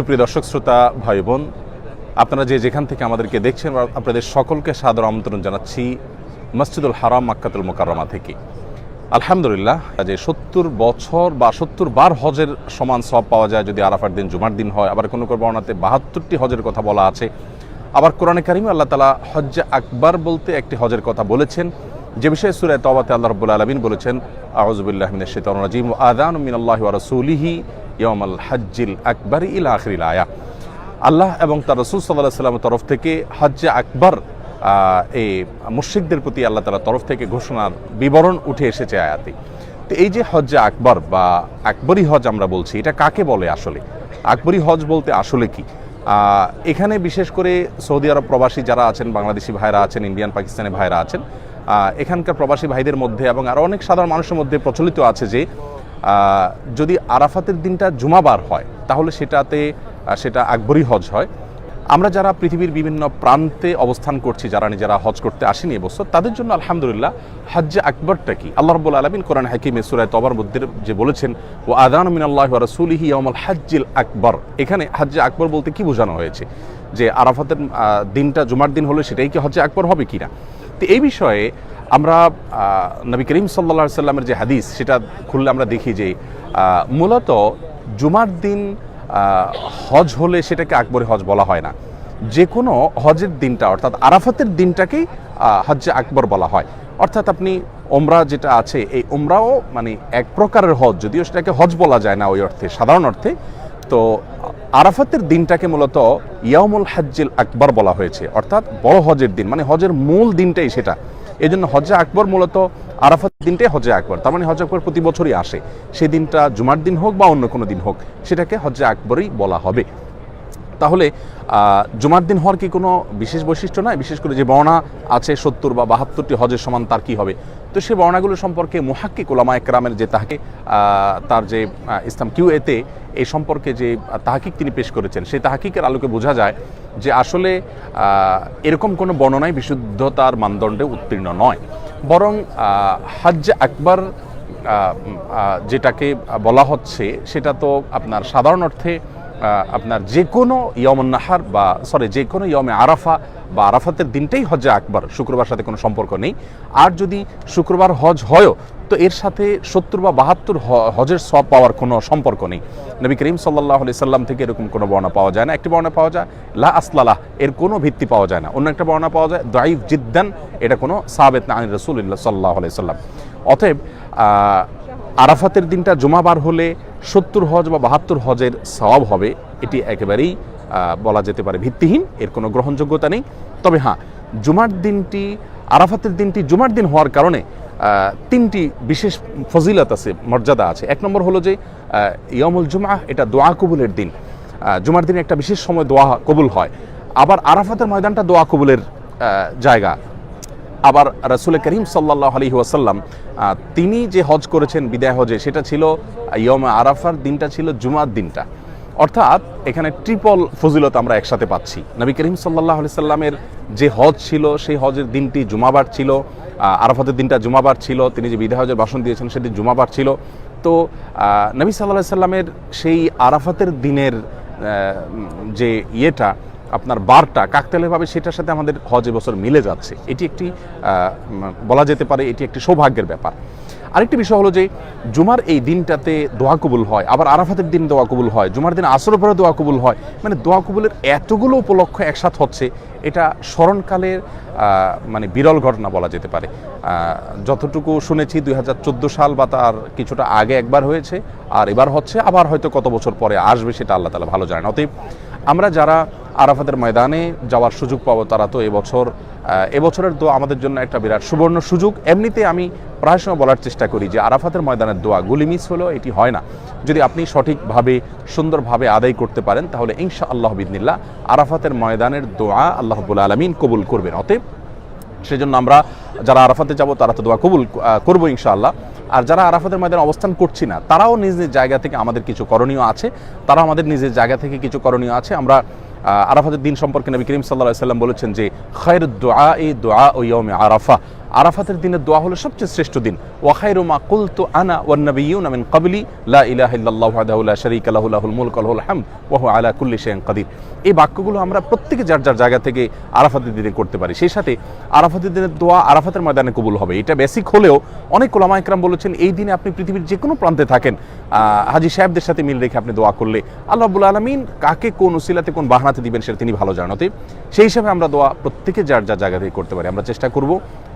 সুপ্রিয় দর্শক, শ্রোতা ভাই বোন আপনারা যে যেখান থেকে আমাদেরকে দেখছেন আপনাদের সকলকে সাদর আমন্ত্রণ জানাচ্ছি মসজিদুল হারাম, মাক্কাতুল মোকাররমা থেকে। আলহামদুলিল্লাহ, যে সত্তর বছর বা সত্তর বার হজের সমান সব পাওয়া যায় যদি আরাফার দিন জুমার দিন হয়, আবার কোনো কোনো বর্ণাতে বাহাত্তরটি হজের কথা বলা আছে। আবার কোরআনে কারিমে আল্লাহ তালা হজ্জে আকবার বলতে একটি হজের কথা বলেছেন। যে বিষয়ে সুরায় তবাতে আল্লাহ রব্বুল আলমিন বলেছেন আউজুবিল্লাহ মিনের শৈতান রাজিম আদান মিনাল্লাহ রসুলিহি ইয়মাল হজ্জিল আকবর ইল আখরিল আয়া। আল্লাহ এবং তার রসুল সাল্লাহ সাল্লামের তরফ থেকে হজ্জে আকবর এই মুশ্রিকদের প্রতি আল্লাহ তালার তরফ থেকে ঘোষণার বিবরণ উঠে এসেছে আয়াতে। তো এই যে হজ্জে আকবর বা আকবরী হজ আমরা বলছি, এটা কাকে বলে আসলে? আকবরী হজ বলতে আসলে কি? এখানে বিশেষ করে সৌদি আরব প্রবাসী যারা আছেন, বাংলাদেশি ভাইরা আছেন, ইন্ডিয়ান, পাকিস্তানি ভাইরা আছেন এখানকার প্রবাসী ভাইদের মধ্যে এবং আরও অনেক সাধারণ মানুষের মধ্যে প্রচলিত আছে যে যদি আরাফাতের দিনটা জুমাবার হয়, তাহলে সেটাতে সেটা আকবরী হজ হয়। আমরা যারা পৃথিবীর বিভিন্ন প্রান্তে অবস্থান করছি, যারা নিজেরা হজ করতে আসেনি এবছর, তাদের জন্য আলহামদুলিল্লাহ হজ্জে আকবরটা কি? আল্লাহ রব্বুল আলমিন কোরআন হাকিমে সুরায় তবার মধ্যে যে বলেছেন ও আদান মিনাল্লাহ রসুলিহি আমল হাজ্জিল আকবর। এখানে হজ্জে আকবর বলতে কি বোঝানো হয়েছে? যে আরাফাতের দিনটা জুমার দিন হলে সেটাই কি হজ্জে আকবর হবে কিনা? তো এই বিষয়ে আমরা নবী করিম সাল্লা সাল্লামের যে হাদিস, সেটা খুললে আমরা দেখি যে মূলত জুমার দিন হজ হলে সেটাকে আকবরী হজ বলা হয় না। যে কোনো হজের দিনটা, অর্থাৎ আরাফাতের দিনটাকেই হজ্জে আকবর বলা হয়। অর্থাৎ আপনি ওমরা যেটা আছে, এই ওমরাও মানে এক প্রকারের হজ, যদিও সেটাকে হজ বলা যায় না ওই অর্থে, সাধারণ অর্থে। তো আরাফাতের দিনটাকে মূলত ইয়ামুল হাজ্জিল আকবর বলা হয়েছে, অর্থাৎ বড় হজের দিন মানে হজের মূল দিনটাই সেটা। এই জন্য হজে আকবর মূলত আরাফাত দিনটাই হজে আকবর। তার মানে হজে আকবর প্রতি বছরই আসে। সেই দিনটা জুমার দিন হোক বা অন্য কোনো দিন হোক, সেটাকে হজে আকবরই বলা হবে। তাহলে জুমার দিন হওয়ার কি কোনো বিশেষ বৈশিষ্ট্য নয় বিশেষ করে যে বর্ণা আছে সত্তর বা বাহাত্তরটি হজের সমান তার কি হবে? তো সেই বর্ণাগুলো সম্পর্কে মুহাক্কিক ওলামা একরামের যে তাহাকে তার যে ইসলাম কিউ এতে এই সম্পর্কে যে তাহাকিক তিনি পেশ করেছেন, সেই তাহাকিকের আলোকে বোঝা যায় যে আসলে এরকম কোনো বর্ণনাই বিশুদ্ধতার মানদণ্ডে উত্তীর্ণ নয়। বরং হজ্জ আকবর যেটাকে বলা হচ্ছে, সেটা তো আপনার সাধারণ অর্থে আপনার যে কোনো ইয়মনাহার বা সরি যে কোনো ইয়মে আরাফা বা আরাফাতের দিনটাই হজে আকবর, শুক্রবার সাথে কোনো সম্পর্ক নেই। আর যদি শুক্রবার হজ হয়ও, তো এর সাথে সত্তর বা বাহাত্তর হজের সব পাওয়ার কোনো সম্পর্ক নেই। নবী করিম সাল্লাহ আলি সাল্লাম থেকে এরকম কোনো বর্ণনা পাওয়া যায় না। একটি বর্ণনা পাওয়া যায়, লা আসলালাহ এর কোনো ভিত্তি পাওয়া যায় না। অন্য একটা বর্ণনা পাওয়া যায় দাইফ জিদ্দান, এটা কোনো সাবেত না আনি রসুল্লাহ সাল্লাহ আলি সাল্লাম। অতএব আরাফাতের দিনটা জুমাবার হলে সত্তর হজ বা বাহাত্তর হজের সওয়াব হবে, এটি একেবারেই বলা যেতে পারে ভিত্তিহীন, এর কোনো গ্রহণযোগ্যতা নেই। তবে হ্যাঁ জুমার দিনটি, আরাফাতের দিনটি জুমার দিন হওয়ার কারণে তিনটি বিশেষ ফজিলত আছে, মর্যাদা আছে। এক নম্বর হলো যে ইয়মুল জুমা এটা দোয়া কবুলের দিন। জুমার দিনে একটা বিশেষ সময় দোয়া কবুল হয়। আবার আরাফাতের ময়দানটা দোয়া কবুলের জায়গা। আবার রাসুল করিম সাল্লাহ আলী ওয়াসাল্লাম তিনি যে হজ করেছেন বিদায় হজে, সেটা ছিল ইয়ম আরাফার দিনটা ছিল জুমার দিনটা। অর্থাৎ এখানে ট্রিপল ফজিলত আমরা একসাথে পাচ্ছি। নবী করিম সাল্লাহ আলি সাল্লামের যে হজ ছিল, সেই হজের দিনটি জুমাবার ছিল আরাফাতের দিনটা জুমাবার ছিল, তিনি যে বিদায় হজের ভাষণ দিয়েছেন সেদিন জুমাবার ছিল। তো নবী সাল্লাহ সাল্লামের সেই আরাফাতের দিনের যে ইয়েটা আপনার বারটা কাকতালীয়ভাবে সেটার সাথে আমাদের হজ এবছর মিলে যাচ্ছে। এটি একটি বলা যেতে পারে এটি একটি সৌভাগ্যের ব্যাপার। আরেকটি বিষয় হলো যে, জুমার এই দিনটাতে দোয়া কবুল হয়, আবার আরাফাতের দিন দোয়া কবুল হয়, জুমার দিন আসর পরে দোয়া কবুল হয় মানে দোয়া কবুলের এতগুলো উপলক্ষ একসাথ হচ্ছে, এটা স্মরণকালের মানে বিরল ঘটনা বলা যেতে পারে। যতটুকু শুনেছি দুই হাজার চোদ্দ সাল বা তার কিছুটা আগে একবার হয়েছে, আর এবার হচ্ছে, আবার হয়তো কত বছর পরে আসবে সেটা আল্লাহ তালা ভালো জানেন। অতএব আমরা যারা আরাফাতের ময়দানে যাওয়ার সুযোগ পাবো তারা তো এবছর। এবছরের দোয়া আমাদের জন্য একটা বিরাট সুবর্ণ সুযোগ। এমনিতে আমি প্রায় সময় বলার চেষ্টা করি যে আরাফাতের ময়দানের দোয়া গুলি মিস হলেও এটি হয় না। যদি আপনি সঠিকভাবে, সুন্দরভাবে আদায় করতে পারেন, তাহলে ইনশা আল্লাহ বিদিনিল্লা আরাফাতের ময়দানের দোয়া আল্লাহবুল আলমিন কবুল করবেন। অতএব সেজন্য আমরা যারা আরাফাতে যাব, তারা তো দোয়া কবুল করব ইনশাআল্লাহ। আর যারা আরাফাতের ময়দানে অবস্থান করছি না, তারাও নিজ নিজ জায়গা থেকে আমাদের কিছু করণীয় আছে। তারা আমাদের নিজের জায়গা থেকে কিছু করণীয় আছে। আমরা আরাফাতের দিন সম্পর্কে নবী করিম সাল্লাহ সাল্লাম বলেছেন যে খৈর দোয়া এ দোয়া ও ইয়মে আরাফা। আরাফাতের দিনের দোয়া হলো সবচেয়ে শ্রেষ্ঠ দিন। ওয়াখাইরু মা কুলতু আনা ওয়ান নাবিয়্যুনা মিন ক্বাবলি, লা ইলাহা ইল্লাল্লাহু লা শারীকা লাহু, লাহুল মুলকু ওয়া লাহুল হামদ, ওয়া হুয়া আলা কুল্লি শাইইন কাদির। এই বাক্যগুলো আমরা প্রত্যেকে যার যার জায়গা থেকে আরাফাতের দিনে করতে পারি। সেই সাথে আরাফাতের দিনের দোয়া আরাফাতের ময়দানে কবুল হবে। এটা বেসিক হলেও অনেক ওলামা একরাম বলেছেন, এই দিনে আপনি পৃথিবীর যে কোনো প্রান্তে থাকেন হাজি সাহেবদের সাথে মিল রেখে আপনি দোয়া করলে আল্লাহ রাব্বুল আলমিন কাকে কোন উসিলাতে কোন বাহানাতে দিবেন সেটা তিনি ভালো জানাতে সেই হিসাবে আমরা দোয়া প্রত্যেকে যার যার জায়গা থেকে করতে পারি। আমরা চেষ্টা করব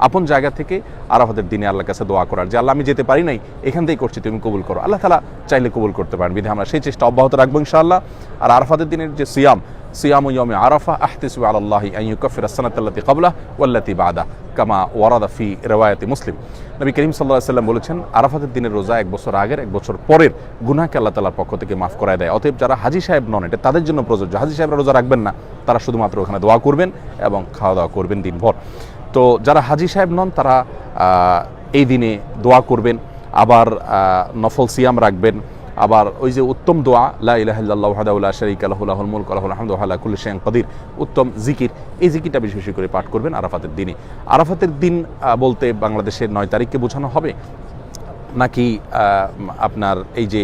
আপন জায়গা থেকে আরাফাতের দিনে আল্লাহর কাছে দোয়া করার যে, আল্লাহ, আমি যেতে পারি নাই, এখান থেকেই করছি, তুমি কবুল করো। আল্লাহ তালা চাইলে কবুল করতে পারেন। বিধে আমরা সেই চেষ্টা অব্যাহত রাখব ইনশাআল্লাহ। আর আরাফাতের দিনের যে সিয়াম সিয়াম ইয়মে আরাফা, আহতিসু আলাল্লাহি আন ইউকাফির আসসানাতাল্লাতি ক্বাবলা ওয়াল্লাতি বাদা, কামা ওয়ারাদা ফি রিওয়ায়াতি মুসলিম। নবী করিম আলাইহি সাল্লাম বলেছেন, আরাফাতের দিনের রোজা এক বছর আগের, এক বছর পরের গুনাহকে আল্লাহ তাআলার পক্ষ থেকে মাফ করায় দেয়। অতএব যারা হাজি সাহেব নন, এটা তাদের জন্য প্রযোজ্য। হাজি সাহেবরা রোজা রাখবেন না। তারা শুধুমাত্র ওখানে দোয়া করবেন এবং খাওয়া দাওয়া করবেন দিনভর। তো যারা হাজি সাহেব নন, তারা এই দিনে দোয়া করবেন, আবার নফল সিয়াম রাখবেন, আবার ওই যে উত্তম দোয়া লাহাদাউল্লা শরিক আলহুল ওয়াহদাহু লা শারীকা লাহু, লাহুল মুলকু ওয়া লাহুল হামদু ওয়া আলা কুল্লি শাইইন কাদির। উত্তম জিকির, এই জিকিরটা বেশি বেশি করে পাঠ করবেন আরাফাতের দিনে। আরাফাতের দিন বলতে বাংলাদেশের নয় তারিখকে বোঝানো হবে। নাকি আপনার এই যে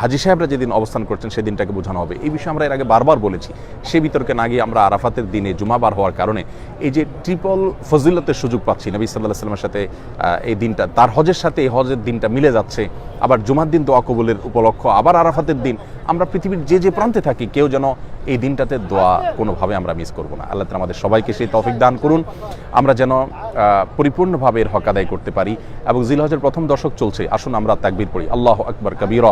হাজি সাহেবরা যেদিন অবস্থান করছেন সেদিনটাকে বোঝানো হবে। এই বিষয়ে আমরা এর আগে বারবার বলেছি। সে বিতর্কে না গিয়ে আমরা আরাফাতের দিনে জুমাবার হওয়ার কারণে এই যে ট্রিপল ফজিলতের সুযোগ পাচ্ছি, নবী সাল্লাহ সাল্লামের সাথে এই দিনটা, তার হজের সাথে এই হজের দিনটা মিলে যাচ্ছে। আবার জুমার দিন দোয়া কবুলের উপলক্ষ, আবার আরাফাতের দিন। আমরা পৃথিবীর যে যে প্রান্তে থাকি, কেউ যেন এই দিনটাতে দোয়া কোনোভাবে আমরা মিস করব না। আল্লাহ আমাদের সবাইকে সেই তৌফিক দান করুন। আমরা যেন পরিপূর্ণভাবে এর হক আদায় করতে পারি এবং জিলহজের প্রথম দশক চলছে। আসুন আমরা তাকবীর পড়ি। আল্লাহ আকবর কবির।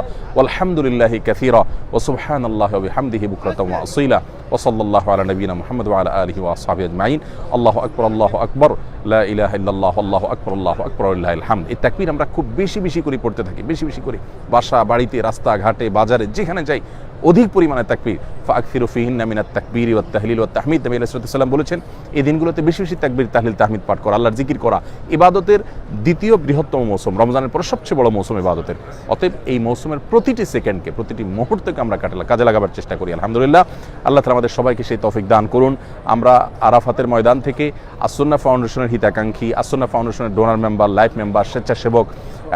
আলহামদুলিল্লাহ কাসীরা। ও সুবহান আল্লাহ বিহামদিহি বুকরাতাম ওয়া সাল্লাল্লাহু আলা নবিয়িনা মুহাম্মদ আলিহি ওয়া আসহাবিহি আজমাইন। আল্লাহু আকবার আল্লাহু আকবার। লা ইলাহা আল্লাহু আকবার আল্লাহু আকবার হামদ এই তাকবীর আমরা খুব বেশি বেশি করে পড়তে থাকি, বেশি বেশি করে। বাসা, বাড়িতে রাস্তা ঘাটে বাজারে, যেখানে যাই, অধিক পরিমাণে তাকবীর। ফাকফিরু ফিহিন্না মিনাত তাকবীর ওয়াত তাহলিল ওয়াত তাহমিদ। নবী আলাইহিস সাল্লাম বলেছেন, এই দিনগুলোতে বেশি বেশি তাকবির, তাহলিল, তাহমিদ পাঠ করা, আল্লাহর জিকির করা, ইবাদতের দ্বিতীয় বৃহত্তম মৌসুম। রমজানের পর সবচেয়ে বড় মৌসুম ইবাদতের। অতএব এই মৌসুমের প্রতিটি সেকেন্ডকে, প্রতিটি মুহূর্তকে আমরা কাটালা কাজে লাগাবার চেষ্টা করি, আলহামদুলিল্লাহ। আল্লাহ তালা আমাদের সবাইকে সেই তৌফিক দান করুন। আমরা আরাফাতের ময়দান থেকে আসন্না ফাউন্ডেশনের হিতাকাঙ্ক্ষী আসন্না ফাউন্ডেশনের ডোনার মেম্বার, লাইফ মেম্বার, স্বেচ্ছাসেবক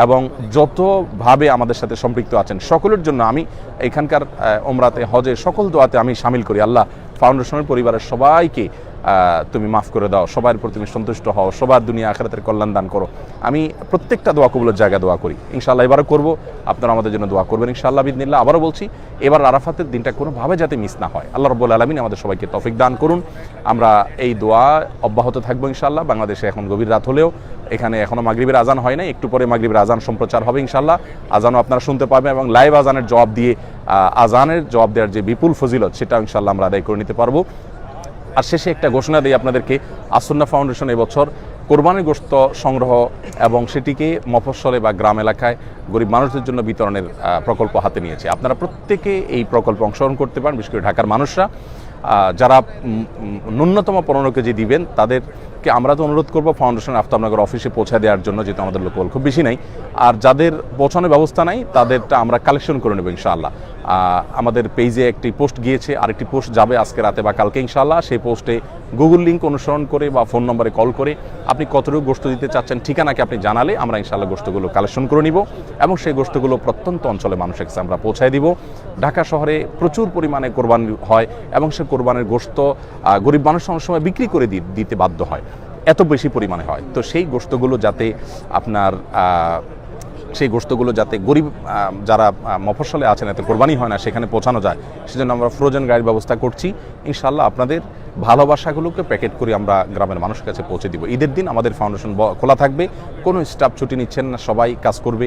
এবং যতভাবে আমাদের সাথে সম্পৃক্ত আছেন, সকলের জন্য আমি এখানকার ওমরাতে, হজে সকল দোয়াতে আমি সামিল করি। আল্লাহ ফাউন্ডেশনের পরিবারের সবাইকে তুমি মাফ করে দাও, সবার প্রতি তুমি সন্তুষ্ট হও, সবার দুনিয়া আখেরাতের কল্যাণ দান করো। আমি প্রত্যেকটা দোয়া কবুলের জায়গায় দোয়া করি। ইনশাল্লাহ এবারও করব, আপনারা আমাদের জন্য দোয়া করবেন। ইনশাআল্লাহ বিদিনিল্লাহ আবারও বলছি, এবার আরাফাতের দিনটা কোনোভাবে যাতে মিস না হয়। আল্লাহ রব্বুল আলমিন আমাদের সবাইকে তফিক দান করুন। আমরা এই দোয়া অব্যাহত থাকব ইনশাল্লাহ বাংলাদেশে এখন গভীর রাত হলেও, এখানে এখনও মাগরিবের আজান হয় নাই। একটু পরে মাগরিবের আজান সম্প্রচার হবে ইনশাল্লাহ আজানও আপনারা শুনতে পাবেন এবং লাইভ আজানের জবাব দিয়ে আজানের জবাব দেওয়ার যে বিপুল ফজিলত সেটা ইনশাল্লাহ আমরা আদায় করে নিতে পারব। আর শেষে একটা ঘোষণা দিই আপনাদেরকে, আসন্না ফাউন্ডেশন এবছর কোরবানির গোস্ত সংগ্রহ এবং সেটিকে মফস্বলে বা গ্রাম এলাকায় গরিব মানুষদের জন্য বিতরণের প্রকল্প হাতে নিয়েছে। আপনারা প্রত্যেকে এই প্রকল্পে অংশগ্রহণ করতে পারেন, বিশেষ করে ঢাকার মানুষরা। যারা ন্যূনতম পনেরো কেজি দিবেন, তাদেরকে আমরা তো অনুরোধ করব ফাউন্ডেশন আফতাবনগর অফিসে পৌঁছে দেওয়ার জন্য, যেহেতু আমাদের লোকবল খুব বেশি নাই। আর যাদের পৌঁছানোর ব্যবস্থা নাই, তাদেরটা আমরা কালেকশন করে নেব ইনশাআল্লাহ। আমাদের পেজে একটি পোস্ট গিয়েছে, আরেকটি পোস্ট যাবে আজকে রাতে বা কালকে ইনশাআল্লাহ। সেই পোস্টে গুগল লিঙ্ক অনুসরণ করে বা ফোন নম্বরে কল করে আপনি কতটুকু গোস্ত দিতে চাচ্ছেন, ঠিকানাকে আপনি জানালে আমরা ইনশাআল্লাহ গোস্তগুলো কালেকশন করে নিব এবং সেই গোস্তগুলো প্রত্যন্ত অঞ্চলে মানুষের কাছে আমরা পৌঁছায় দিব। ঢাকা শহরে প্রচুর পরিমাণে কোরবানি হয় এবং সে কোরবানির গোস্ত গরিব মানুষ অনেক সময় বিক্রি করে দিতে বাধ্য হয়। এত বেশি পরিমাণে হয়। তো সেই গোস্তগুলো যাতে আপনার সেই গোস্তগুলো যাতে গরিব যারা মফসলে আছেন, এতে কোরবানি হয় না, সেখানে পৌঁছানো যায়। সেজন্য আমরা ফ্রোজেন গাড়ির ব্যবস্থা করছি। ইনশাল্লাহ আপনাদের ভালোবাসাগুলোকে প্যাকেট করে আমরা গ্রামের মানুষের কাছে পৌঁছে দিব। ঈদের দিন আমাদের ফাউন্ডেশন খোলা থাকবে। কোনো স্টাফ ছুটি নিচ্ছেন না, সবাই কাজ করবে।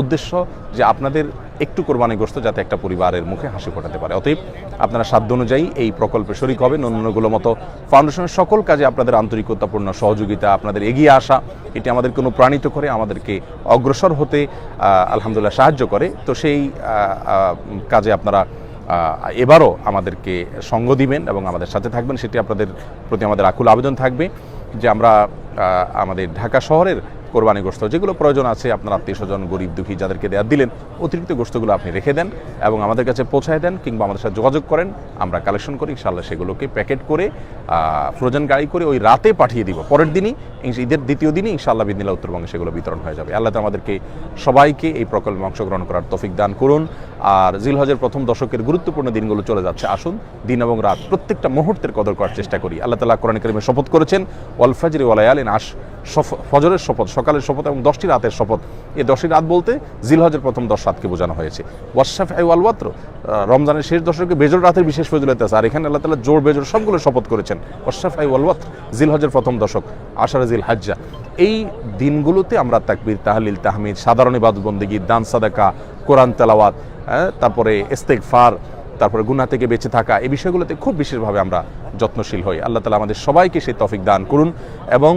উদ্দেশ্য যে আপনাদের একটু কোরবানি গোস্ত যাতে একটা পরিবারের মুখে হাসি ফোটাতে পারে। অতএব আপনারা সাধ্য অনুযায়ী এই প্রকল্পে শরিক হবেন। অন্যগুলো মতো ফাউন্ডেশনের সকল কাজে আপনাদের আন্তরিকতাপূর্ণ সহযোগিতা, আপনাদের এগিয়ে আসা, এটি আমাদেরকে অনুপ্রাণিত করে, আমাদেরকে অগ্রসর হতে আলহামদুলিল্লাহ সাহায্য করে। তো সেই কাজে আপনারা এবারও আমাদেরকে সঙ্গ দিবেন এবং আমাদের সাথে থাকবেন। সেটি আপনাদের প্রতি আমাদের আকুল আবেদন থাকবে যে আমরা আমাদের ঢাকা শহরের কোরবানি গোস্ত যেগুলো প্রয়োজন আছে, আপনার আত্মীয় স্বজন, গরিব দুঃখী যাদেরকে দেওয়া দিলেন, অতিরিক্ত গোস্তগুলো আপনি রেখে দেন এবং আমাদের কাছে পৌঁছায় দেন কিংবা আমাদের সাথে যোগাযোগ করেন, আমরা কালেকশন করি ইনশাল্লাহ সেগুলোকে প্যাকেট করে ফ্রোজেন গাড়ি করে ওই রাতে পাঠিয়ে দিব। পরের দিনই ঈদের দ্বিতীয় দিনই ইনশাআল্লাহ বিদিনিল্লা উত্তরবঙ্গে সেগুলো বিতরণ হয়ে যাবে। আল্লাহ আমাদেরকে সবাইকে এই প্রকল্পে অংশগ্রহণ করার তফিক দান করুন। আর জিলহজের প্রথম দশকের গুরুত্বপূর্ণ দিনগুলো চলে যাচ্ছে। আসুন, দিন এবং রাত প্রত্যেকটা মুহূর্তের কদর করার চেষ্টা করি। আল্লাহ তালা কোরআন করিমে শপথ করেছেন, ওয়াল ফাজরি ওয়ালায়ালিন শফ- ফজরের শপথ, সকালের শপথ এবং দশটি রাতের শপথ। এই দশটি রাত বলতে জিলহজের প্রথম দশ রাতকে বোঝানো হয়েছে। ওয়াশাফ আই ওয়াল ওয়াত্র রমজানের শেষ দশকে বেজর রাতের বিশেষ ফজিলত আছে। আর এখানে আল্লাহ তালা জোর বেজর সবগুলো শপথ করেছেন। ওয়াশাফ আই ওয়াল ওয়াত্র, জিলহজের প্রথম দশক, আশার জিল হাজ্জা এই দিনগুলোতে আমরা তাকবির, তাহলিল, তাহমিদ, সাধারণ ইবাদত বন্দিগি দান সাদাকা, কোরআন তেলাওয়াত হ্যাঁ, তারপরে ফার তারপরে গুনাহ থেকে বেঁচে থাকা এই বিষয়গুলোতে খুব বিশেষভাবে আমরা যত্নশীল হই। আল্লাহ তালা আমাদের সবাইকে সেই তফিক দান করুন এবং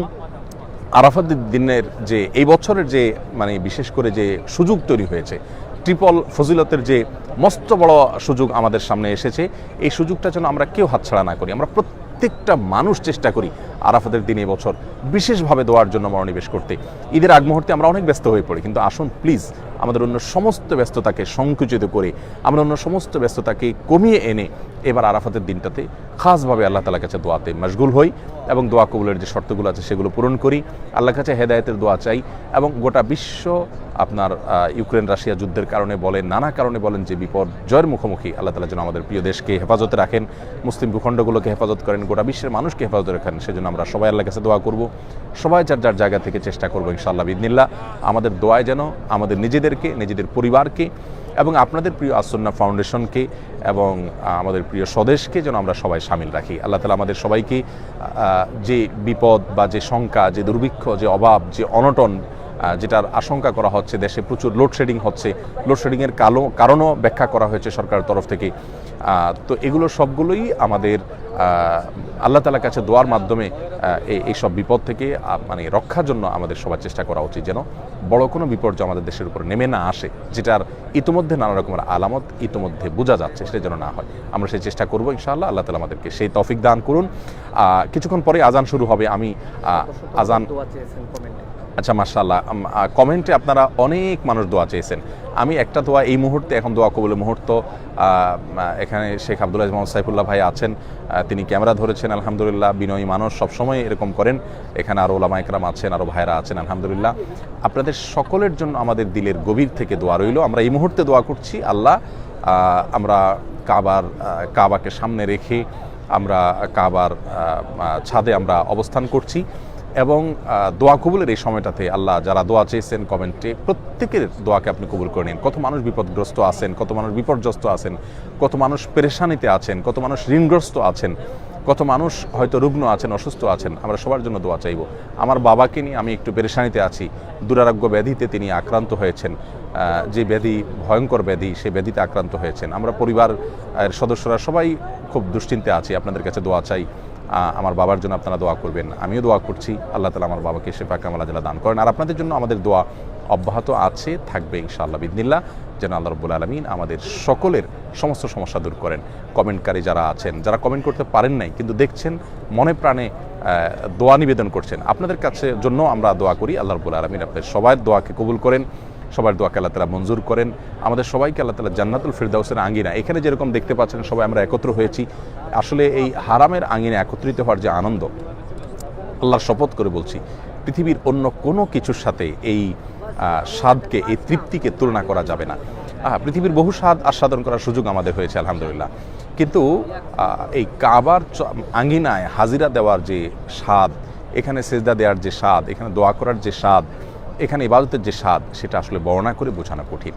আরাফাত দিনের যে এই বছরের যে মানে বিশেষ করে যে সুযোগ তৈরি হয়েছে ট্রিপল ফজিলতের যে মস্ত বড় সুযোগ আমাদের সামনে এসেছে এই সুযোগটা যেন আমরা কেউ হাতছাড়া না করি আমরা প্রত্যেকটা মানুষ চেষ্টা করি আরাফাতের দিন এই বছর বিশেষভাবে দেওয়ার জন্য মনোনিবেশ করতে। ঈদের আগ মুহূর্তে আমরা অনেক ব্যস্ত হয়ে পড়ি, কিন্তু আসুন প্লিজ আমাদের অন্য সমস্ত ব্যস্ততাকে সংকুচিত করে, আমরা অন্য সমস্ত ব্যস্ততাকে কমিয়ে এনে এবার আরাফাতের দিনটাতে খাসভাবে আল্লাহ তালার কাছে দোয়াতে মশগুল হই এবং দোয়া কবুলের যে শর্তগুলো আছে সেগুলো পূরণ করি। আল্লাহর কাছে হেদায়তের দোয়া চাই এবং গোটা বিশ্ব আপনার ইউক্রেন রাশিয়া যুদ্ধের কারণে বলেন, নানা কারণে বলেন যে বিপদ জয়ের মুখোমুখি আল্লাহ তালা যেন আমাদের প্রিয় দেশকে হেফাজতে রাখেন, মুসলিম ভূখণ্ডগুলোকে হেফাজত করেন, গোটা বিশ্বের মানুষকে হেফাজতে রাখেন, সেজন্য আমরা সবাই আল্লাহ কাছে দোয়া করব। সবাই যার যার জায়গা থেকে চেষ্টা করব ইনশাল্লাহ বিদিনিল্লা আমাদের দোয়ায় যেন আমাদের নিজেদেরকে, নিজেদের পরিবারকে এবং আপনাদের প্রিয় আসন্না ফাউন্ডেশনকে এবং আমাদের প্রিয় স্বদেশকে যেন আমরা সবাই সামিল রাখি। আল্লাহ তালা আমাদের সবাইকে যে বিপদ বা যে শঙ্কা, যে দুর্ভিক্ষ, যে অভাব, যে অনটন যেটার আশঙ্কা করা হচ্ছে দেশে প্রচুর লোডশেডিং হচ্ছে। লোডশেডিংয়ের কালো কারণও ব্যাখ্যা করা হয়েছে সরকারের তরফ থেকে। তো এগুলো সবগুলোই আমাদের আল্লাহ তালার কাছে দোয়ার মাধ্যমে আহ, এই- এই সব বিপদ থেকে মানে রক্ষার জন্য আমাদের সবার চেষ্টা করা উচিত যেন বড় কোনো বিপর্যয় আমাদের দেশের উপর নেমে না আসে যেটার ইতিমধ্যে নানা রকমের আলামত ইতিমধ্যে বোঝা যাচ্ছে সেটা যেন না হয়। আমরা সেই চেষ্টা করব ইনশাআল্লাহ আল্লাহ তালা আমাদেরকে সেই তফিক দান করুন। কিছুক্ষণ পরে আজান শুরু হবে। আমি আজান আচ্ছা মার্শাল্লাহ কমেন্টে আপনারা অনেক মানুষ দোয়া চেয়েছেন। আমি একটা দোয়া এই মুহূর্তে এখন দোয়া কবুলের মুহূর্ত। এখানে শেখ আব্দুল আজ মোহাম্মদ সাইফুল্লাহ ভাই আছেন। তিনি ক্যামেরা ধরেছেন, আলহামদুলিল্লাহ। বিনয়ী মানুষ সবসময় এরকম করেন। এখানে আরও ওলামা একরাম আছেন আরও ভাইরা আছেন, আলহামদুলিল্লাহ। আপনাদের সকলের জন্য আমাদের দিলের গভীর থেকে দোয়া রইল। আমরা এই মুহূর্তে দোয়া করছি, আল্লাহ আমরা কাবার কাবাকে সামনে রেখে আমরা কাবার ছাদে আমরা অবস্থান করছি। এবং দোয়া কবুলের এই সময়টাতে আল্লাহ যারা দোয়া চেয়েছেন কমেন্টে, প্রত্যেকের দোয়াকে আপনি কবুল করে নিন। কত মানুষ বিপদগ্রস্ত আছেন, কত মানুষ বিপর্যস্ত আছেন, কত মানুষ পেরেশানিতে আছেন, কত মানুষ ঋণগ্রস্ত আছেন, কত মানুষ হয়তো রুগ্ন আছেন, অসুস্থ আছেন, আমরা সবার জন্য দোয়া চাইব। আমার বাবাকে নিয়ে আমি একটু পেরেশানিতে আছি। দুরারোগ্য ব্যাধিতে তিনি আক্রান্ত হয়েছেন। যে ব্যাধি, ভয়ঙ্কর ব্যাধি, সে ব্যাধিতে আক্রান্ত হয়েছেন। আমরা পরিবার সদস্যরা সবাই খুব দুশ্চিন্তে আছি। আপনাদের কাছে দোয়া চাই। আমার বাবার জন্য আপনারা দোয়া করবেন। আমিও দোয়া করছি। আল্লাহ তালা আমার বাবাকে শেফা কামালা জেলা দান করেন। আর আপনাদের জন্য আমাদের দোয়া অব্যাহত আছে, থাকবে ইনশাআল্লাহ বিদিনিল্লা যেন আল্লাহ রব্বুল আলমিন আমাদের সকলের সমস্ত সমস্যা দূর করেন। কমেন্টকারী যারা আছেন, যারা কমেন্ট করতে পারেন নাই, কিন্তু দেখছেন, মনে প্রাণে দোয়া নিবেদন করছেন, আপনাদের কাছে জন্য আমরা দোয়া করি। আল্লাহ রব্বুল আলমিন আপনাদের সবার দোয়াকে কবুল করেন। সবার দোয়াকে আল্লাহ তালা মঞ্জুর করেন। আমাদের সবাইকে আল্লাহ তালা জান্নাতুল ফিরদাউসের আঙ্গিনা এখানে যেরকম দেখতে পাচ্ছেন সবাই আমরা একত্র হয়েছি। আসলে এই হারামের আঙ্গিনা একত্রিত হওয়ার যে আনন্দ আল্লাহর শপথ করে বলছি পৃথিবীর অন্য কোনো কিছুর সাথে এই স্বাদকে এই তৃপ্তিকে তুলনা করা যাবে না। আহ, পৃথিবীর বহু স্বাদ আস্বাদন করার সুযোগ আমাদের হয়েছে আলহামদুলিল্লাহ। কিন্তু এই কাবার আঙ্গিনায় হাজিরা দেওয়ার যে স্বাদ এখানে সেজদা দেওয়ার যে স্বাদ এখানে দোয়া করার যে স্বাদ এখানে ইবাদতের যে স্বাদ সেটা আসলে বর্ণনা করে বোঝানো কঠিন।